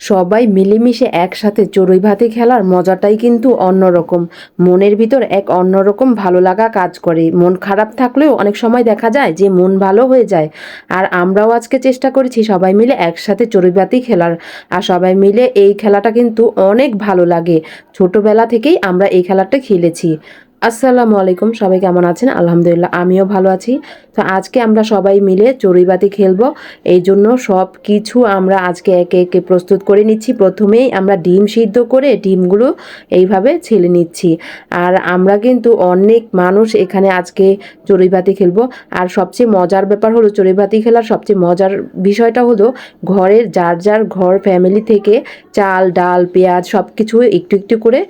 সবাই মিলেমিশে একসাথে চড়ুই ভাতি খেলার মজাটাই কিন্তু অন্যরকম। মনের ভিতর এক অন্যরকম ভালো লাগা কাজ করে। মন খারাপ থাকলেও অনেক সময় দেখা যায় যে মন ভালো হয়ে যায়। আর আমরাও আজকে চেষ্টা করেছি সবাই মিলে একসাথে চড়ুই ভাতি খেলার। আর সবাই মিলে এই খেলাটা কিন্তু অনেক ভালো লাগে। ছোটবেলা থেকেই আমরা এই খেলাটা খেলেছি। আসসালামু আলাইকুম, সবাই কেমন আছেন? আলহামদুলিল্লাহ, আমিও ভালো আছি। তো আজকে আমরা সবাই মিলে চড়ুইবাতি খেলব। এই জন্য সব কিছু আমরা আজকে একে একে প্রস্তুত করে নিচ্ছি। প্রথমেই আমরা ডিম সিদ্ধ করে ডিমগুলো এইভাবে ছেলে নিচ্ছি। আর আমরা কিন্তু অনেক মানুষ এখানে আজকে চড়ুইবাতি খেলব। আর সবচেয়ে মজার ব্যাপার হলো, চড়ুইবাতি খেলার সবচেয়ে মজার বিষয়টা হলো, ঘরের যার যার ঘর ফ্যামিলি থেকে চাল, ডাল, পেঁয়াজ সব কিছু একটু একটু করে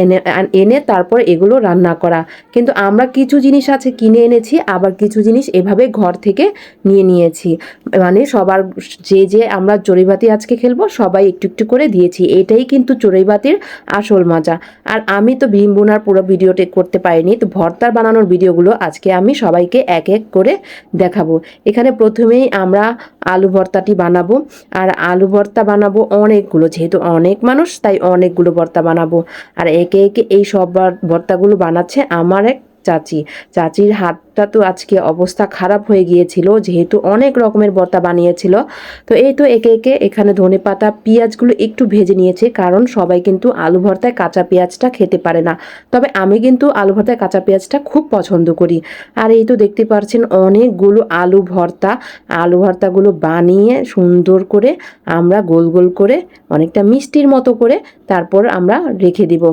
এনে এনে তারপর এগুলো রান্না করা। কিন্তু আমরা কিছু জিনিস আছে কিনে এনেছি, আবার কিছু জিনিস এভাবে ঘর থেকে নিয়ে নিয়েছি। মানে সবার যে যে আমরা চড়ুইবাতি আজকে খেলব, সবাই একটু একটু করে দিয়েছি। এটাই কিন্তু চড়ুইবাতির আসল মজা। আর আমি তো ভীম বোনার পুরো ভিডিওটি করতে পারিনি, তো ভর্তার বানানোর ভিডিওগুলো আজকে আমি সবাইকে এক এক করে দেখাবো। এখানে প্রথমেই আমরা আলু ভর্তাটি বানাবো। আর আলু ভর্তা বানাবো অনেকগুলো, যেহেতু অনেক মানুষ, তাই অনেকগুলো ভর্তা বানাবো। আর একে একে এই সব ভর্তাগুলো বানাচ্ছে আমার এক চাচি। চাচির হাতটা তো আজকে অবস্থা খারাপ হয়ে গিয়েছিল, যেহেতু অনেক রকমের ভর্তা বানিয়েছিল। তো এই তো একে একে এখানে ধনে পাতা, পেঁয়াজগুলো একটু ভেজে নিয়েছে, কারণ সবাই কিন্তু আলু ভর্তায় কাঁচা পেঁয়াজটা খেতে পারে না। তবে আমি কিন্তু আলু ভর্তায় কাঁচা পেঁয়াজটা খুব পছন্দ করি। আর এই তো দেখতে পাচ্ছেন অনেকগুলো আলু ভর্তা। আলু ভর্তাগুলো বানিয়ে সুন্দর করে আমরা গোল গোল করে, অনেকটা মিষ্টির মতো করে তারপর আমরা রেখে দিব।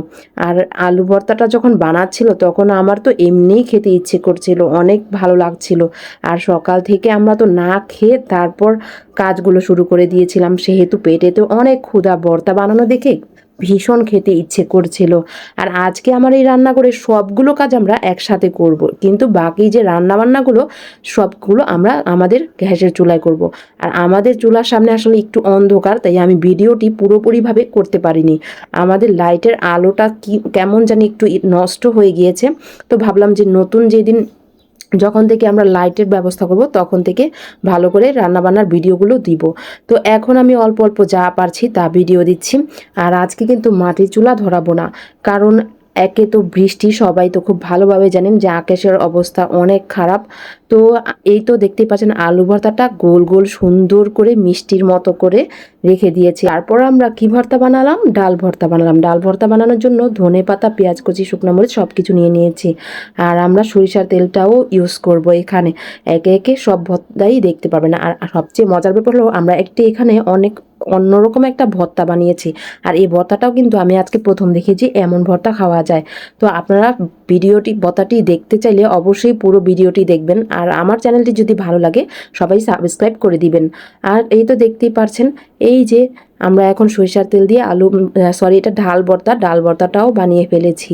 আর আলু ভর্তাটা যখন বানাচ্ছিল, তখন আমার তো এমনিই খেতে ইচ্ছে করছিল। অনেক ভালো লাগছিল। আর সকাল থেকে আমরা তো না খেয়ে তারপর কাজগুলো শুরু করে দিয়েছিলাম। সেহেতু পেটে তো অনেক ক্ষুধা, ভর্তা বানানো দেখে ভীষণ খেতে ইচ্ছে করছিল। আর আজকে আমার এই রান্না করে সবগুলো কাজ আমরা একসাথে করব। কিন্তু বাকি যে রান্না বান্নাগুলো সবগুলো আমরা আমাদের গ্যাসের চুলায় করব। আর আমাদের চুলার সামনে আসলে একটু অন্ধকার, তাই আমি ভিডিওটি পুরোপুরিভাবে করতে পারিনি। আমাদের লাইটের আলোটা কি, কেমন জানি একটু নষ্ট হয়ে গিয়েছে। তো ভাবলাম যে নতুন যেদিন যখন থেকে আমরা লাইটের ব্যবস্থা করব, তখন থেকে ভালো করে রান্নাবান্নার ভিডিওগুলো দিব। তো এখন আমি অল্প অল্প যা পারছি তা ভিডিও দিচ্ছি। আর আজকে কিন্তু মাটির চুলা ধরাবো না। কারণ একে তো বৃষ্টি, সবাই তো খুব ভালোভাবে জানেন যে আকাশের অবস্থা অনেক খারাপ। তো এই তো দেখতেই পাচ্ছেন আলু ভর্তাটা গোল গোল সুন্দর করে মিষ্টির মতো করে রেখে দিয়েছি। তারপর আমরা কি ভর্তা বানালাম? ডাল ভর্তা বানালাম। ডাল ভর্তা বানানোর জন্য ধনে পাতা, পেঁয়াজ কুচি, শুকনো মরিচ সব কিছু নিয়ে নিয়েছি। আর আমরা সরিষার তেলটাও ইউজ করব এখানে। একে একে সব ভর্তাই দেখতে পারবে না আর সবচেয়ে মজার ব্যাপার হলো আমরা একটি এখানে অনেক অন্যরকম একটা ভর্তা বানিয়েছি। আর এই ভর্তাটাও কিন্তু আমি আজকে প্রথম দেখেছি এমন ভর্তা খাওয়া যায়। তো আপনারা ভিডিওটি, ভর্তাটি দেখতে চাইলে অবশ্যই পুরো ভিডিওটি দেখবেন। আর আমার চ্যানেলটি যদি ভালো লাগে সবাই সাবস্ক্রাইব করে দিবেন। আর এই তো দেখতেই পারছেন, এই যে আমরা এখন সরিষার তেল দিয়ে আলু সরি এটা ডাল ভর্তা, ডাল ভর্তাটাও বানিয়ে ফেলেছি।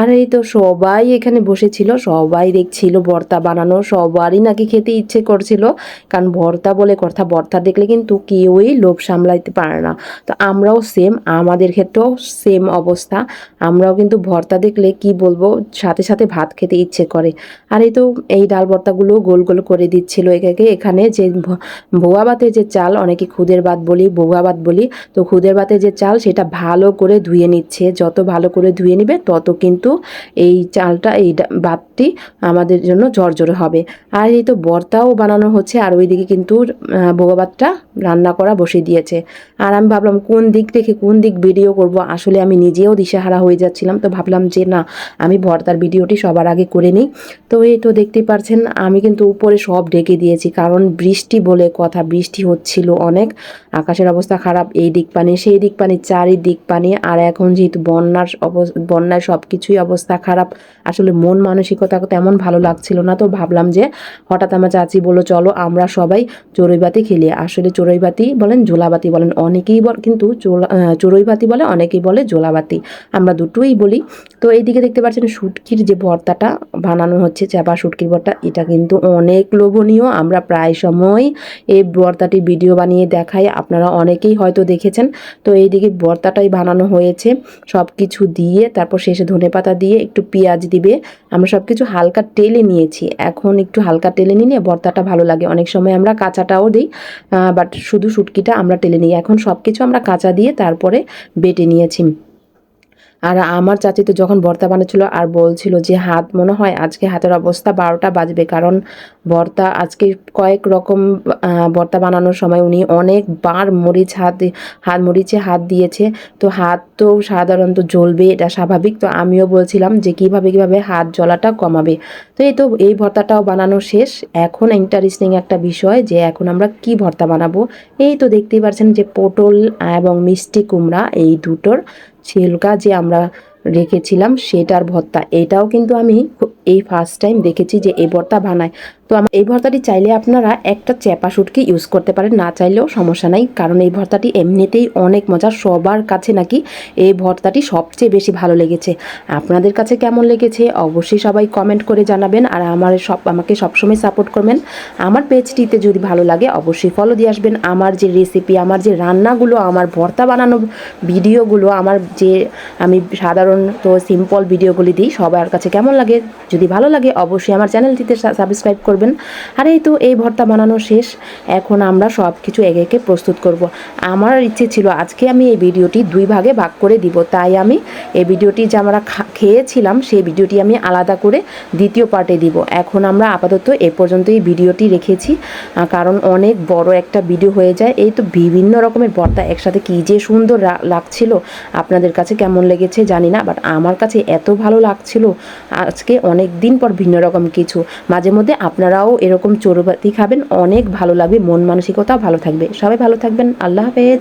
আর এই তো সবাই এখানে বসেছিল, সবাই দেখছিল ভর্তা বানানো, সবারই নাকি খেতে ইচ্ছে করছিল। কারণ ভর্তা বলে কথা, ভর্তা দেখলে কিন্তু কেউই লোভ সামলাইতে পারে না। তো আমরাও সেম আমাদের ক্ষেত্রেও সেম অবস্থা। আমরাও কিন্তু ভর্তা দেখলে কি বলব, সাথে সাথে ভাত খেতে ইচ্ছে করে। আর এই তো এই ডাল ভর্তাগুলো গোল গোল করে দিচ্ছিল একে এখানে যে ভোয়া ভাতের যে চাল, অনেকে খুদের ভাত বলি, ভোয়া ভাত বলি তো খুদের ভাতের যে চাল সেটা ভালো করে ধুয়ে নিচ্ছে। যত ভালো করে ধুয়ে নিবে, তত কিন্তু এই চালটা, এই ভাতটি আমাদের জন্য জর্জরে হবে। আর এই তো বর্তাও বানানো হচ্ছে, আর ওইদিকে কিন্তু ভোয়া ভাতটা রান্না করা বসিয়ে দিয়েছে। আর আমি ভাবলাম, কোন দিক থেকে কোন দিক ভিডিও করব? আসলে আমি নিজেও দিশেহারা হয়ে যাচ্ছিলাম। তো ভাবলাম যে, না, আমি ভর্তার ভিডিওটি সবার আগে করে নিই। তো এই তো দেখতেই পারছেন, আমি কিন্তু উপরে সব ঢেকে দিয়েছি। কারণ বৃষ্টি বলে কথা, বৃষ্টি হচ্ছিল অনেক। আকাশের অবস্থা খারাপ। এই দিক পানি, সেই দিক পানি, চারিদিক পানি। আর এখন যেহেতু বন্যার বন্যায় সব কিছুই অবস্থা খারাপ, আসলে মন মানসিকতা তেমন ভালো লাগছিল না। তো ভাবলাম যে হঠাৎ আমার চাচি বলো চলো আমরা সবাই চড়ুইবাতি খেলি। আসলে চড়ুইবাতি বলেন জোলাবাতি বলেন, অনেকেই কিন্তু চড়ুইবাতি বলে, অনেকেই বলে জোলাবাতি আমরা দুটোই বলি তো এইদিকে দেখতে পাচ্ছেন শুটকির যে ভর্তাটা বানানো হচ্ছে চাপা শুটকির ভর্তা, এটা কিন্তু অনেক লোভনীয়। আমরা প্রায় সময় এই ভর্তাটি ভিডিও বানিয়ে দেখাই, আপনারা অনেকেই হয়তো দেখেছেন। তো এইদিকে ভর্তাটাই বানানো হয়েছে সব কিছু দিয়ে, তারপর শেষে ধনেপাতা দিয়ে একটু পেঁয়াজ দিবে। আমরা সব কিছু হালকা টেলে নিয়েছি, এখন একটু হালকা টেলে নিলে ভর্তাটা ভালো লাগে। অনেক সময় আমরা কাঁচাটাও দিই বাট শুধু শুটকিটা আমরা টেলে নিই। এখন সব কিছু আমরা কাঁচা দিয়ে তারপরে বেটে নিয়েছি। আর আমার চাচি তো যখন ভর্তা বানাচ্ছিল আর বলছিল যে, হাত, মনে হয় আজকে হাতের অবস্থা বারোটা বাজবে। কারণ ভর্তা আজকে কয়েক রকম ভর্তা বানানোর সময় উনি অনেকবার মরিচ হাত হাত, মরিচে হাত দিয়েছে। তো হাত তো সাধারণত জ্বলবে, এটা স্বাভাবিক। তো আমিও বলছিলাম যে, কীভাবে কীভাবে হাত জ্বলাটা কমাবে? তো এই তো, এই ভর্তাটাও বানানো শেষ। এখন ইন্টারেস্টিং একটা বিষয় যে, এখন আমরা কি ভর্তা বানাবো? এই তো দেখতেই পাচ্ছেন যে, পটল এবং মিষ্টি কুমড়া এই দুটোর ছিলকা যে আমরা রেখেছিলাম, সেটার ভর্তা এটাও কিন্তু আমি এই ফার্স্ট টাইম দেখেছি যে এই ভর্তা বানায়। তো আমার এই ভর্তাটি চাইলে আপনারা একটা চ্যাপা শুটকি ইউজ করতে পারেন, না চাইলেও সমস্যা নাই। কারণ এই ভর্তাটি এমনিতেই অনেক মজা, সবার কাছে নাকি এই ভর্তাটি সবচেয়ে বেশি ভালো লেগেছে। আপনাদের কাছে কেমন লেগেছে অবশ্যই সবাই কমেন্ট করে জানাবেন আর আমার সব, আমাকে সবসময় সাপোর্ট করবেন। আমার পেজটিতে যদি ভালো লাগে অবশ্যই ফলো দিয়ে আসবেন। আমার যে রেসিপি আমার যে রান্নাগুলো, আমার ভর্তা বানানো ভিডিওগুলো, আমার যে আমি সাধারণত সিম্পল ভিডিওগুলি দিই, সবার কাছে কেমন লাগে? যদি ভালো লাগে অবশ্যই আমার চ্যানেলটিতে সাবস্ক্রাইব করবেন। আর এই তো এই ভর্তা বানানো শেষ। এখন আমরা সব কিছু একে একে প্রস্তুত করব। আমার ইচ্ছে ছিল আজকে আমি এই ভিডিওটি দুই ভাগে ভাগ করে দিব। তাই আমি এই ভিডিওটি যে আমরা খেয়েছিলাম, সেই ভিডিওটি আমি আলাদা করে দ্বিতীয় পার্টে দিব। এখন আমরা আপাতত এ পর্যন্ত এই ভিডিওটি রেখেছি। কারণ অনেক বড় একটা ভিডিও হয়ে যায়। এই তো বিভিন্ন রকমের ভর্তা একসাথে কি যে সুন্দর লাগছিল। আপনাদের কাছে কেমন লেগেছে জানি না, বাট আমার কাছে এত ভালো লাগছিল। আজকে অনেক দিন পর ভিন্ন রকম কিছু। মাঝে মধ্যে আপনারাও এরকম চোরবাতি খাবেন, অনেক ভালো লাগবে, মন মানসিকতা ভালো থাকবে। সবাই ভালো থাকবেন, আল্লাহ হাফেজ।